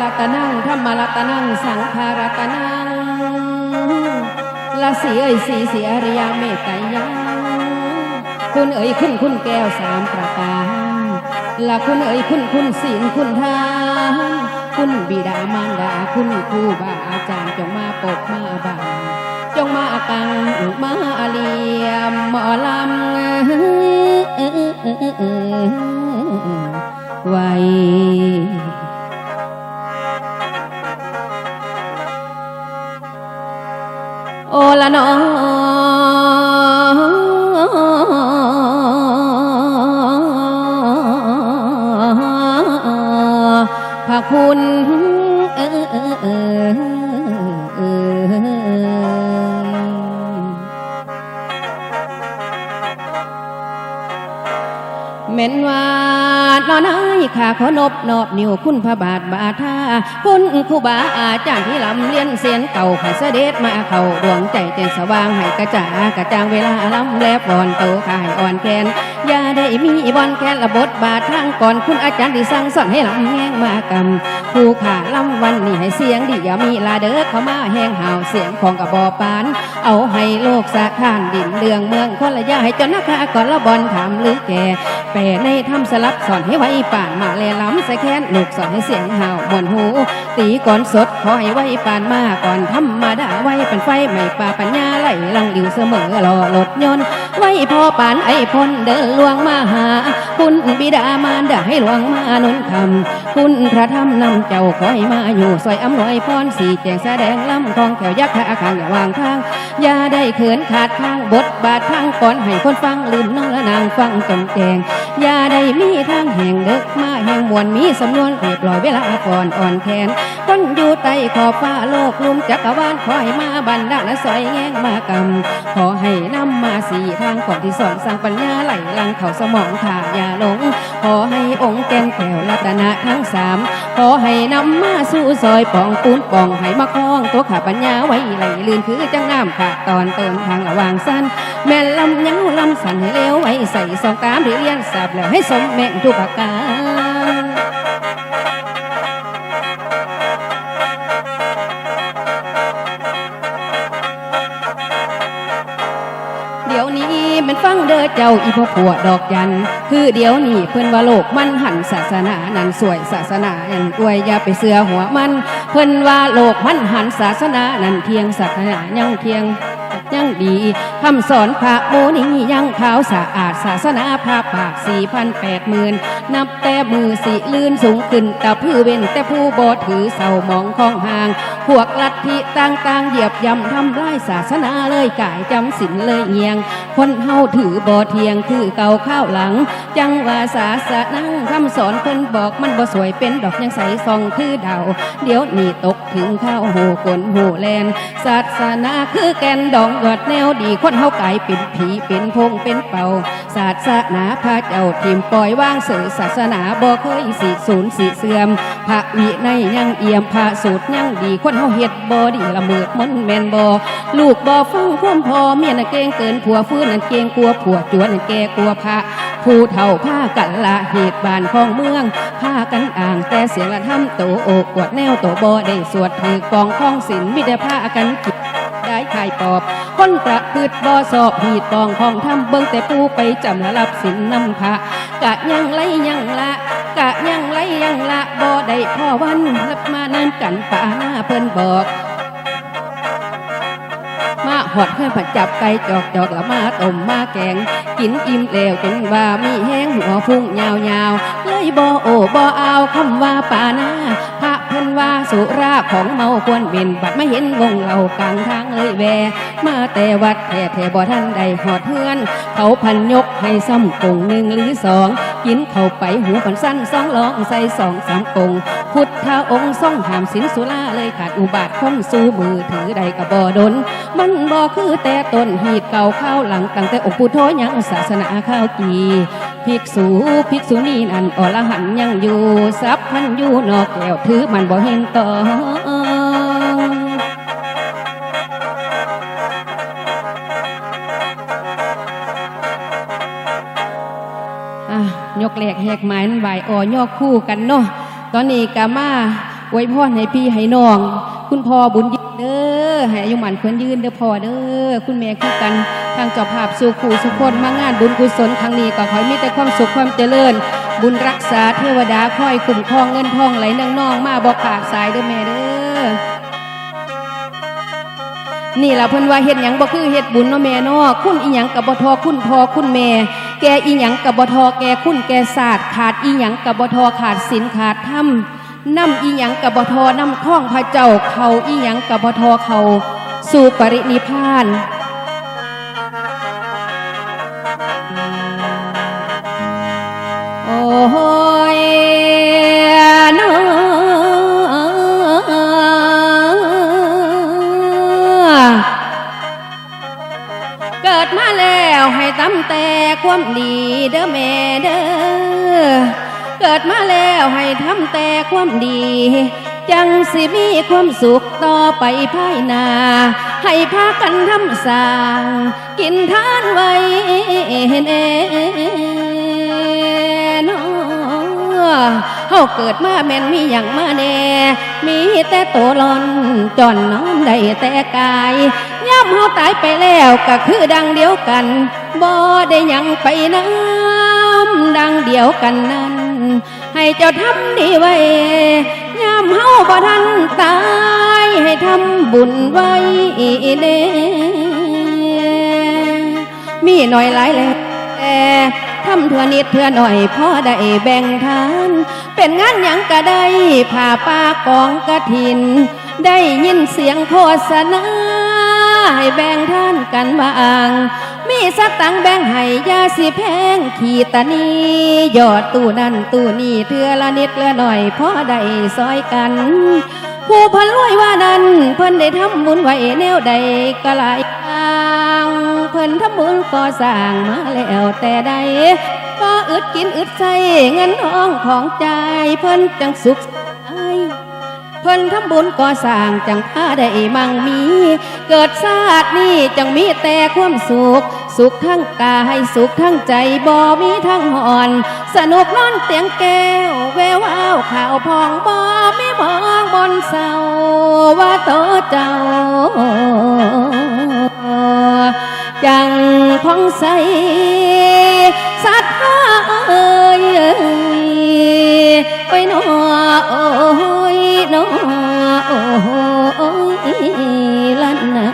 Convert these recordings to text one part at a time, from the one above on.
รัตนังธรรมรัตนัง สังฆารัตนังละสีเอ่ยสีเสียริยาเมตไตรยังคุณเอ๋ยคุณคุณแก้วสามประการละคุณเอ๋ยคุณคุณศีลคุณทานคุณบิดามารดาคุณครูบาอาจารย์จงมาปกมาบางจงมากังมาเลียมหมอลำไว้ โอละนอพระคุณ เม่นว่านอนายข้าขอนบนอบนิ้วคุณพระบาทบาทาคุณครูบาอาจารย์ที่ลำเลียนเสียนเก่าไข่เสด็จมาเข้าดวงใจเจนสว่างให้กระจ่ากระจ่างเวลาลำแลบอ่อนโตขายอ่อนแกนอย่าได้มีบอนแคนละบทบาททางก่อนคุณอาจารย์ที่สั่งสอนให้ลำแง่งมากำผู้ขาลำวันนี้ให้เสียงดีอย่ามีลาเด้อเข้ามาแห้งห่าวเสียงของกระบอปาน เอาให้โลกสะท้านดินเดืองเมืองคนละยาให้จนนักก่อนละบอลถามหรือแก่แปรในทำสลับสอนให้ไว้ป่านมาแลล้ำใส่แค้นลูกสอนให้เสียงห่าวมวนหู ตีก่อนสดขอให้ไว้ปานมาก่อนธรรมาดาไว้เป็นไฟไม่ป่าปัญญาไหลลังดิวเสมอรอรถยนต์ไว้พอปานไอ้พนเดินลวงมาหา คุณบิดามารดาให้หลวงมานุนคำคุณพระธรรมนำเจ้าคอยมาอยู่ซอยอำนวยพรสีแจงแสดงลำของแถวยักษ์ขาขางอย่าวางทางอย่าได้เขินขาดข้างบทบาททางก่อนให้คนฟังลืมน้องและนางฟังจงแจง อย่าได้มีทางแห่งเด็กมาแห่งมวลมีสำนวนเรียบร้อยเวลาก่อนอ่อนแขนคนอยู่ใต้ขอบฟ้าโลกลุมจักรวาลคอยมาบันดาลและซอยแง่งมากำขอให้นำมาสี่ทางก่อนที่สอนสร้างปัญญาไหลลังเข้าสมองถ่าอย่าหลง ขอให้องค์แก่นแก้วรัตนะทั้งสามขอให้นำมาสู่ซอยปองปูนปองให้มาคล้องตัวขาปัญญาไว้ไหลลื่นคือจังน้ำขาดตอนเติมทางระหว่างสั้นแม่ลำยังลำสันให้เลี้ยวไว้ใส่สองตามที่เรียนสับแล้วให้สมแม่งทุกประการเดี๋ยวนี้มันฟังเด้อเจ้าอีพวกผัวดอกยัน คือเดี๋ยวนี้เพิ่นว่าโลกมันหันศาสนานั่นสวยศาสนาอย่างอวยอย่าไปเสือหัวมัน เพิ่นว่าโลกมันหันศาสนานั่นเทียงศาสนายังเทียง ยังดีคำสอนพระโมนียังขาวสะอาดศาสนาพระปากสี่พันแปดหมื่น นับแต่มือสิลื่นสูงขึ้นแต่ผู้เว้นแต่ผู้บอถือเสามองของห่าง พวกลัทธิต่างๆเหยียบย่ำทำลายศาสนาเลยกายจำศีลเลยเงียง คนเฮาถือบ่เทียงคือเก่าข้าวหลัง จังว่าศาสนาคำสอนเพิ่นบอกมันบ่สวยเป็นดอกยังใสซองคือเดาเดี๋ยวนี้ตกถึงข้าวโหูกลหูแลนศาสนาคือแกนดองยอดแนวดีคนเฮากลายเป็นผีเป็นพงเป็นเป่าศาสนาพระเจ้าทิมปล่อยว่างเสือศาสนาบ่เคยสิสูญสิเสื่อม พระวินัยยังเอี่ยมพระสูตรยังดีคนเฮาเฮ็ดบ่ดีละเมิดมนแม่นบ่ลูกบ่ฟังความพ่อเมียน่ะเก่งเกินผัวฟื้นนั่นเก่งกลัวผัวจวนนั่นแก่กลัวพระผู้เฒ่าผ้ากันละเหตุบานของเมืองผ้ากันอ่างแต่เสียงละทำโตโอกกวดแนวโตบ่ได้สวดถือกองข้องศิลมิได้ผ้ากันกินได้ขายปอบ คนประพฤติบ่สอบหีดปองของทำเบิ่งแต่ผู้ไปจำละรับสินนำพระกะยังไรยังละกะยังไรยังละบ่ได้พ่อวันรับมานั่นกันป่าหน้าเพิ่นบอกมาหอดเพื่อนผัดจับไก่จอกจอกละมาต้มมาแกง กินอิ่มแล้วจนว่ามีแห้งหัวฟุ้งยาวยาวๆเลยบ่โอบ่เอาคำว่าป่าหน้า พระเพิ่นว่าสุราของเมาควรเป็นบัดไม่เห็นวงเรากลางทางเลยแวมาแต่วัดแท้แท้บ่ท่านใดหอดเพื่อน เขาพันยกให้ซ้ำกงหนึ่งหรือสองกินเข้าไปหูปันสั้นสองลองใส่สองสามกงพุทธองค์ทรงหามสินสุราเลยขาดอุบาทคนสู้มือถือใดกระบอดน มันบ่คือแต่ต้นหีดเก่าข้าวหลังตั้งแต่องค์ปู่โทยังศาสนาข้าวกี ภิกษุภิกษุนีนั่นอรหันยังอยู่ทรัพย์พันอยู่นอกแก้วถือมันบ่เห็นต่ออยกแหลกแหกไม้นั่นไหวอ่อยอกคู่กันเนาะตอนนี้กามาไว้พ่อให้พี่ให้น้อง คุณพ่อบุญยืนเด้อให้อายุหมันควรยืนเด้อพ่อเด้อคุณแม่คือกันางเจ้าภาพสู่ขู่สุขคนมางานบุญกุศลครั้งนี้ก็ขอให้มีแต่ความสุขความเจริญ บุญรักษาเทวดาคอยคุ้มครองเงินทองไหลนองนองมาบอกขาดสายเด้อแม่เด้อนี่ล่ะเพิ่นว่าเฮ็ดหยังบ่คือเฮ็ดบุญเนาะแม่เนาะคุณอีหยังกับบ่ทอคุณพ่อคุณแม่ แกอีหยังกับบ่ทอแกคุณแกศาสตร์ขาดอีหยังกับบ่ทอขาดศีลขาดธรรมนำอีหยังกับบ่ทอนำข้องพระเจ้าเขาอีหยังกับบ่ทอเขา สู่ปรินิพพาน ดมาแล้วให้ตำแต่ความดีเด้อแม่เด้อเกิดมาแล้วให้ทำแต่ความดี จังสิมีความสุขต่อไปภายหน้าให้พากันทำสร้าง กินทานไว้เนเอนอเฮาเกิดมาแม่นมีอย่างมาแน่ มีแต่โตวลอนจอนนอนได้แต่กาย ย่ำเฮาตายไปแล้วก็คือดังเดียวกันบ่ได้ยังไปน้ำดังเดียวกันนั้น ให้เจ้าทำดีไว้ยามเฮาบ่ทันตายให้ทำบุญไว้เด้มีหน่อยหลายแล้วทำเถื่อนิดเถื่อหน่อยพอได้แบ่งทาน เป็นงานหยังก็ได้ผ่าป่ากองกระถิน ได้ยินเสียงโฆษณา ให้แบ่งท่านกันบาง มีสตังแบ่งให้ยาสิแพงขีตานียอดตู้นั่นตู้นี่เทือละนิดละหน่อยพอได้ซอยกัน ผู้พันรวยว่านั้น เพิ่นได้ทำบุญไว้แนวใดก็หลายอย่างเพิ่นทำบุญก่อสร้างมาแล้วแต่ใดก็อึดกินอึดใส่เงินทองของใจเพิ่นจังสุข เพิ่นทำบุญก่อสร้างจังพาได้มั่งมี เกิดชาตินี้จังมีแต่ความสุข สุขทั้งกาย สุขทั้งใจบ่มีทั้งหอน สนุกนอนเตียงแก้ว แวววาวข่าวพองบ่มีมองบนเสาว่าโตเจ้า จังพองใสสัทธาเอ้ยไปหนอโอ้ยห นอโอ้ยลันนา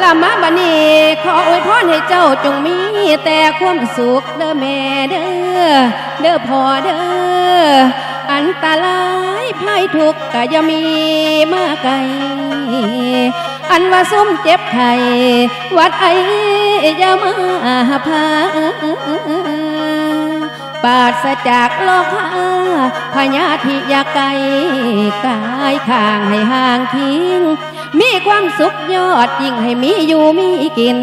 ลามาบันนี้ขออวยพรให้เจ้าจงมีแต่ความสุขเด้อแม่เด้อเด้อพ่อเด้ออันตรายภัยทุกข์ก็อย่ามีมาไกลอันว่าซุ่มเจ็บไข้วัดไออย่ามาพา ปราศจากโลกาพญาธิยาไกลกายข้างให้ห่างทิ้งมีความสุขยอดยิ่งให้มีอยู่มีกิน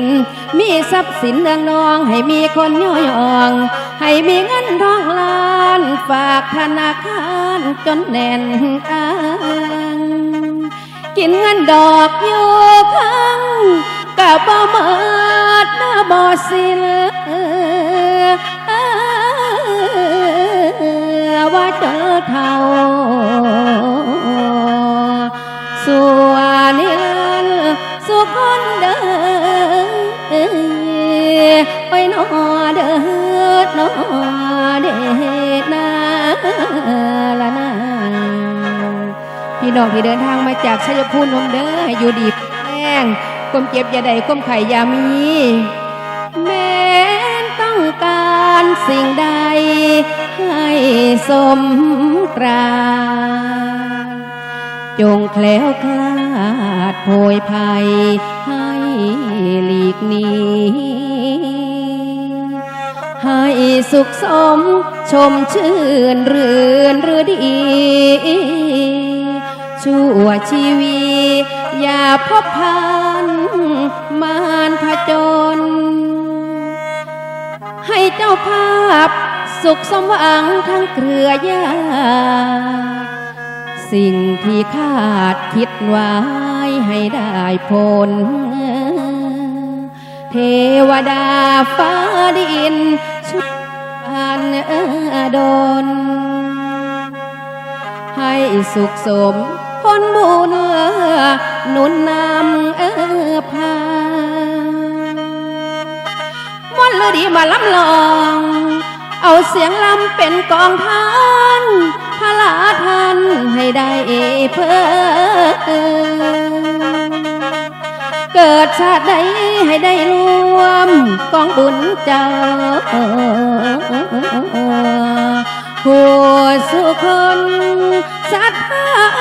มีทรัพย์สินเรืองนอง ให้มีคนย่อยอง ให้มีเงินทองล้านฝากธนาคารจนแน่นอ้างกินเงินดอกอยู่ข้างกับบ่เมิดหน้าบ่สิเล เท่าสัวนิรันดสุคนเด้อไปนอเด้อหนอเด็ดนาละนาพี่น้องที่เดินทางมาจากชัยภูมินมเด้อให้อยู่ดีแห้งควมเจ็บย่าใดควมไข่ยามีแม้ต้องการสิ่งใด ให้สมปราจงแคล้วคลาดโพยภัยให้หลีกหนีให้สุขสมชมชื่นเรือนหรือดี ชั่วชีวีอย่าพบพันมานผจญให้เจ้าภาพ สุขสมหวังทั้งเครือญาสิ่งที่คาดคิดไว้ให้ได้ผล เทวดาฟ้าดินชุดอันเออดน ให้สุขสมผลบุญหนุนนำเออพามนต์ฤดีมาล้ำลอง เอาเสียงลำเป็นกองพันพระลาทันให้ได้เพิ่อเกิดชาติใดให้ได้รวมกองบุญเจ้าผู้สุคนศรัทธาเ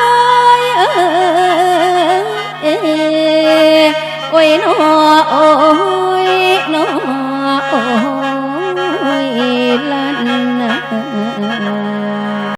อ้ยโอ้ยนอ Mm-mm.